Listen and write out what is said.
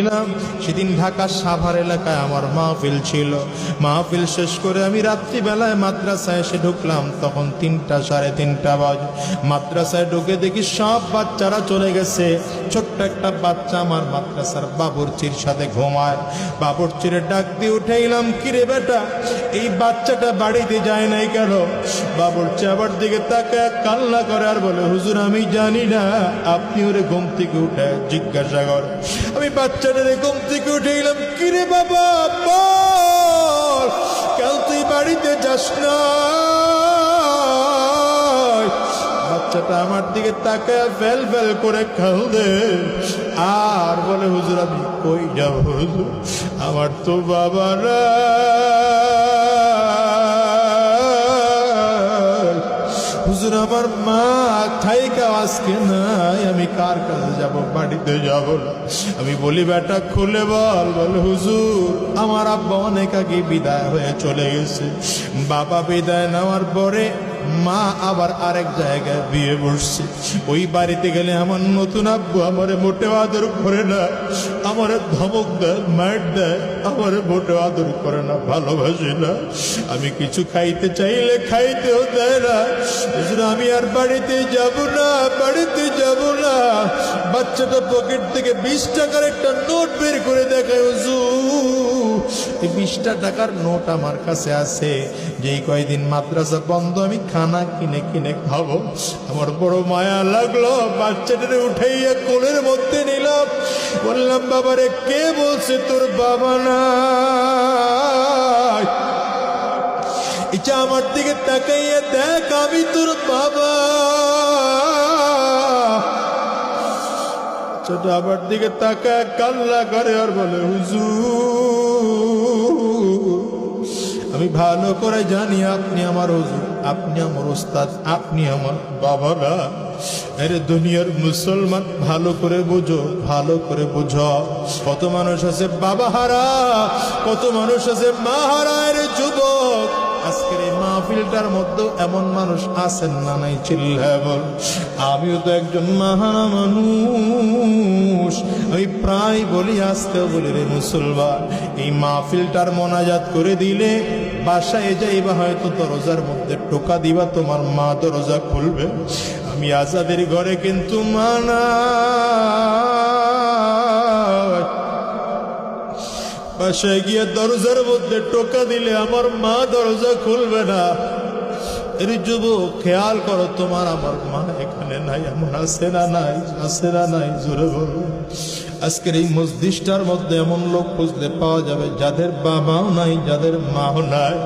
নিলাম সেদিন ঢাকা সাভার এলাকায় আমার মাহফিল ছিল। মাহফিল শেষ করে আমি রাত্রিবেলায় মাদ্রাসায় এসে ঢুকলাম। তখন তিনটা, সাড়ে তিনটা বাজে। মাদ্রাসায় ঢুকে দেখি সব বাচ্চারা চলে গেছে। ছোট্ট একটা বাচ্চা আমার মাদ্রাসার বাবুরচির সাথে ঘুমায়। বাবুরচিরে ডাক দিয়ে উঠে এলাম কিরে বেটা, এই বাচ্চাটা বাড়িতে যায় নাই কেন? বাবুরচি আবার দিকে তাকে কান্না করে আর বলে, হুজুর, আমি জানি না। আপনি ওরে ঘুম থেকে উঠে জিজ্ঞাসা কর। আমি বাচ্চাটারে ঘুম থেকে উঠে গেলাম কিরে বাবা কেন তুই বাড়িতে যাস না বাচ্চাটা আমার দিকে তাকায়, ফেল ফেল করে কাঁদে। আর বলে, হুজুর, আমি কই যাব? আমার তো বাবা না হুজুর আমার মা খাইকা আজকে নাই, আমি কার কাছে যাব, বাড়িতে যাব আমি বলি, বেটা, খুলে বল। বল, হুজুর, আমার আব্বা অনেক আগে বিদায় হয়ে চলে গেছে। বাবা বিদায় নেওয়ার পরে মা আবার আরেক জায়গায় বিয়ে বসছে। ওই বাড়িতে গেলে আমার নতুন আব্বু আমারে মোটেও আদর করে না। আমার ধমক দেয়, মার দেয়, আমারে মোটেও আদর করে না, ভালোবাসে না। আমি কিছু খাইতে চাইলে খাইতেও দেয় না। আমি আর বাড়িতে যাব না, বাড়িতে যাব না। বাচ্চাটা পকেট থেকে বিশ টাকার একটা নোট বের করে দেখায়, হুজুর। বিশটা টাকার নোট আমার কাছে আছে। যেই কয়দিন মাদ্রাসা বন্ধ, আমি খানা কিনে কিনে খাব। আমার বড় মায়া লাগল বাচ্চাটারে উঠাইয়া কোলের মধ্যে নিলাম। বললাম, বাবারে, কে বলছে তোর বাবা না এটা আমার দিকে তাকাইয়া দেখ, আমি তোর বাবা। ছোট আমার দিকে তাকায় কান্না করে আর বলে, হুজুর ভালো করে জানি, আপনি আমার আপনি আমার ওস্তাদ আপনি আমার বাবা না আরে দুনিয়ার মুসলমান, ভালো করে বুঝো, ভালো করে বুঝো। কত মানুষ আছে বাবা হারা কত মানুষ আছে মা হারা যুবক। আজকের এই মাহফিলটার মধ্যে এমন মানুষ আছেন না নাই চিল্লা বল। আমিও তো একজন মাহানা মানুষ। আমি প্রায় বলি আজকেও বলি রে মুসলমান, এই মাহফিলটার মোনাজাত করে দিলে বাসায় যাইবা হয়তো দরজার মধ্যে টোকা দিবা, তোমার মা দরজা খুলবে। আমি আজাদের ঘরে কিন্তু মানা। বাসায় গিয়ে দরজার মধ্যে টোকা দিলে আমার মা দরজা খুলবে না। এর যুবক, খেয়াল করো তোমার আমার মা এখানে নাই, এমন আছে না নাই, আছে না নাই, জোরে বলো। আজকের এই মসজিদটার মধ্যে এমন লোক খুঁজতে পাওয়া যাবে যাদের বাবাও নাই, যাদের মাও নাই।